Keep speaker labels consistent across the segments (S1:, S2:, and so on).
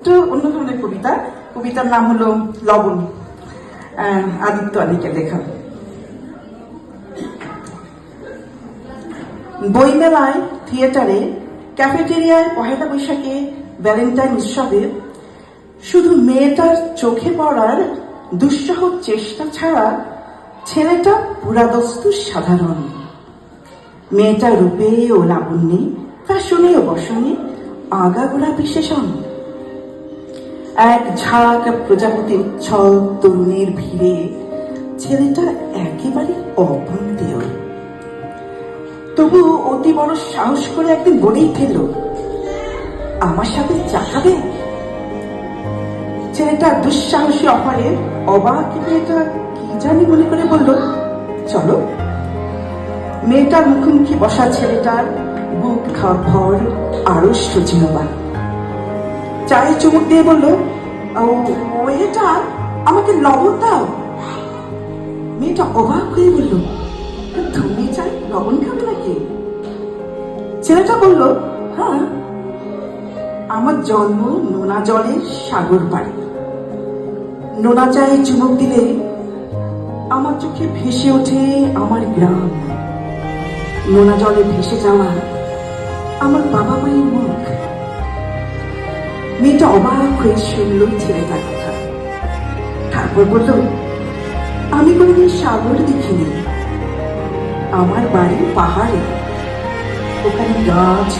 S1: একটু অন্য ধরনের কবিতা। কবিতার নাম হলো লবণ। আদিত্য আলীকে লেখা। বইমেলায়, থিয়েটারে, ক্যাফেটেরিয়ায় পহেলা বৈশাখে ভ্যালেন্টাইন উৎসবে শুধু মেয়েটার চোখে পড়ার দুঃসহ চেষ্টা ছাড়া ছেলেটা পুরাদস্তু সাধারণ। মেয়েটা রূপে ও লাবণ্যে, ফ্যাশনে ও বসনে আগাগোড়া বিশেষণ এক ঝাঁক প্রজাপতি উচ্ছল তরুণের ভিড়ে ছেলেটা একেবারে অভন্তেয় তবু অতি বড় সাহস করে একদিন বলেই ফেলল, আমার সাথে চা খাবে ছেলেটা দুঃসাহসী অফারে অবাক মেয়েটা কি জানি মনে করে বলল, চলো। মেয়েটার মুখোমুখি বসা ছেলেটার বুক ঘর ভর আড়ষ্ট জিনবা চায়ে চুমুক দিয়ে বলল, ও ওয়েটা আমাকে লবণ দাও। মেয়েটা অবাক হয়ে বলল, তুমি চাই লবণ খাবে নাকি? ছেলেটা বলল হ্যাঁ আমার জন্ম নোনা জলের সাগর পাড়ি। নোনা চায়ে চুমুক দিলে আমার চোখে ভেসে ওঠে আমার গ্রাম। নোনা জলে ভেসে যাওয়া আমার বাবা মায়ের মুখ মেয়েটা অবাক হয়ে শুনল ছেলেটার কথা। তারপর বলল, আমি কোনোদিন সাগর দেখিনি। আমার বাড়ি পাহাড়ে। ওখানে গাছ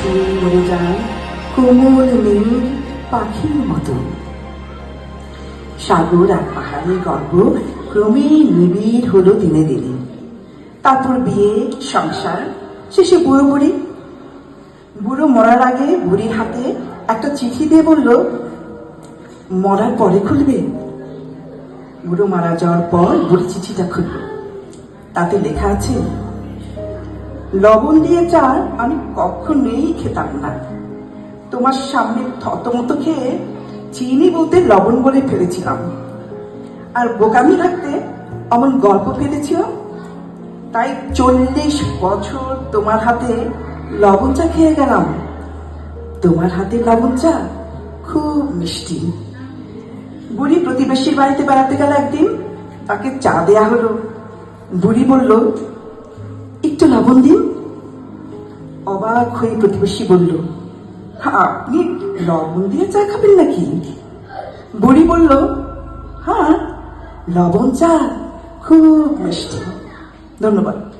S1: মরে যায় কোমল মেঘ পাখির মতো। সাগর আর পাহাড়ের গল্প ক্রমেই নিবিড় হলো দিনে দিনে। তারপর বিয়ে, সংসার, শেষে বুড়ো বুড়ি। বুড়ো মরার আগে বুড়ির হাতে একটা চিঠি দিয়ে বলল, মরার পরে খুলবে। বুড়ো মারা যাওয়ার পর বুড়ি চিঠিটা খুলল। তাতে লেখা আছে, লবণ দিয়ে চা আমি কখনোই খেতাম না। তোমার সামনে থতমত খেয়ে চিনি বলতে লবণ বলে ফেলেছিলাম। আর বোকামি রাখতে অমন গল্প ফেলেছিলাম তাই চল্লিশ বছর তোমার হাতে লবণ চা খেয়ে গেলাম। তোমার হাতে লবণ চা? খুব মিষ্টি। বুড়ি প্রতিবেশীর বাড়িতে বেড়াতে গেল একদিন, তাকে চা দেয়া হলো। বুড়ি বলল, একটু লবণ দিন। অবাক হয়ে প্রতিবেশী বলল, আপনি লবণ দিয়ে চা খাবেন নাকি? বুড়ি বলল হ্যাঁ লবণ চা, খুব মিষ্টি। ধন্যবাদ।